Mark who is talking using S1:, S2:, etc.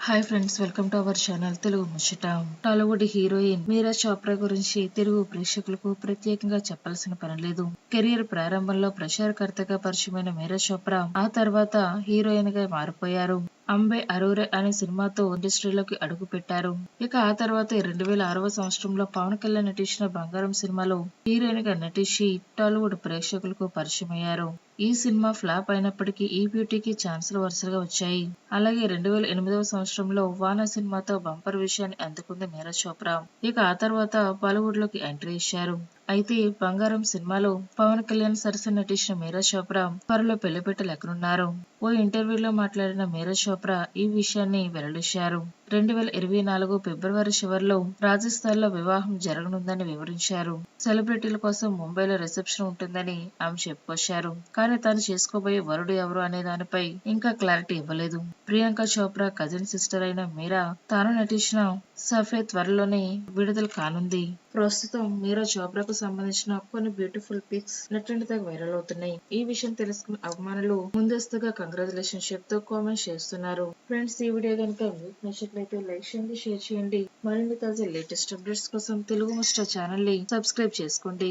S1: Hi friends welcome to our channel Telugu ముచ్చట Tollywood heroine మీరా చోప్రా గురించి తెలుగు ప్రేక్షకులకు ప్రత్యేకంగా చెప్పాల్సిన పని లేదు. కెరీర్ ప్రారంభంలో ప్రచారకర్తగా పరిచయమైన మీరా చోప్రా ఆ తర్వాత హీరోయిన్గా మారిపోయారు. అంబే అరూరే అనే సినిమాతో ఇండస్ట్రీలోకి అడుగు పెట్టారు. ఇక ఆ తర్వాత రెండు వేల ఆరవ సంవత్సరంలో పవన్ కళ్యాణ్ నటించిన బంగారం సినిమాలో హీరోయిన్గా నటించి టాలీవుడ్ ప్రేక్షకులకు పరిచయం అయ్యారు ఈ సినిమా ఫ్లాప్ అయినప్పటికీ ఈ బ్యూటీకి ఛాన్సులు వరుసగా వచ్చాయి. అలాగే రెండు వేల ఎనిమిదవ సంవత్సరంలో వానా సినిమాతో బంపర్ విషయాన్ని అందుకుంది మీరా చోప్రా. ఇక ఆ తర్వాత బాలీవుడ్లోకి ఎంట్రీ ఇచ్చారు. అయితే బంగారం సినిమాలో పవన్ కళ్యాణ్ సరసన నటించిన మీరా చోప్రా త్వరలో పెళ్ళిపెట్టలేకనున్నారు ఓ ఇంటర్వ్యూలో మాట్లాడిన మీరా చోప్రా ఈ విషయాన్ని వెల్లడించారు రెండు వేల ఇరవై నాలుగు ఫిబ్రవరి చివరిలో రాజస్థాన్లో వివాహం జరగనుందని వివరించారు. సెలబ్రిటీల కోసం ముంబైలో రిసెప్షన్ ఉంటుందని ఆమె చెప్పుకొచ్చారు. కానీ తాను చేసుకోబోయే వరుడు ఎవరు అనే దానిపై ఇంకా క్లారిటీ ఇవ్వలేదు. ప్రియాంక చోప్రా కజిన్ సిస్టర్ అయిన మీరా తాను నటించిన సఫే త్వరలోనే విడుదల కానుంది. ప్రస్తుతం మీరా చోప్రాకు సంబంధించిన కొన్ని బ్యూటిఫుల్ పిక్స్ నెట్టింటి వైరల్ అవుతున్నాయి. ఈ విషయం తెలుసుకున్న అభిమానులు ముందస్తుగా కంగ్రాచులేషన్ చెప్తూ కామెంట్ చేస్తున్నారు. ఫ్రెండ్స్ ఈ వీడియో కనుక మీకు నచ్చినట్లయితే లైక్ చేయండి షేర్ చేయండి. మరిన్ని తాజా లేటెస్ట్ అప్డేట్స్ కోసం తెలుగు మాస్టర్ ఛానల్ని సబ్స్క్రైబ్ చేసుకోండి.